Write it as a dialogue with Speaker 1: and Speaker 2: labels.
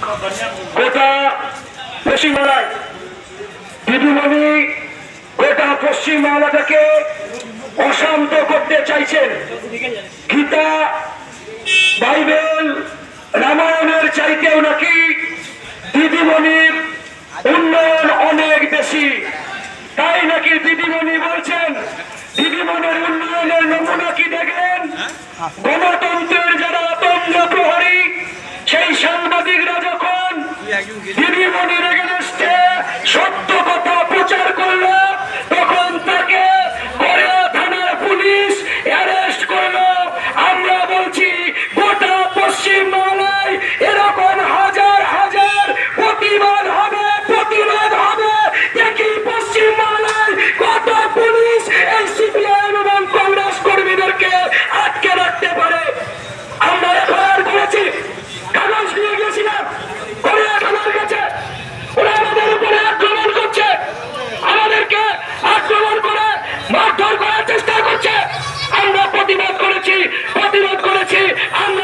Speaker 1: গোটা পশ্চিমবাংলায় দিদিমণি গোটা পশ্চিমবাংলাটাকে অশান্ত করতে চাইছেন গীতা বাইবেল রামায়ণের চাইতেও নাকি দিদিমণির উন্নয়ন অনেক বেশি। তাই নাকি দিদিমণি বলছেন দিদিমণির উন্নয়নের নমুনা কি দেখলেন? গণতন্ত্রের সাংবাদিকরা যখন দিদিমণির এগেনস্টে সত্য প্রতিবাদ করেছি প্রতিবাদ করেছি। আমরা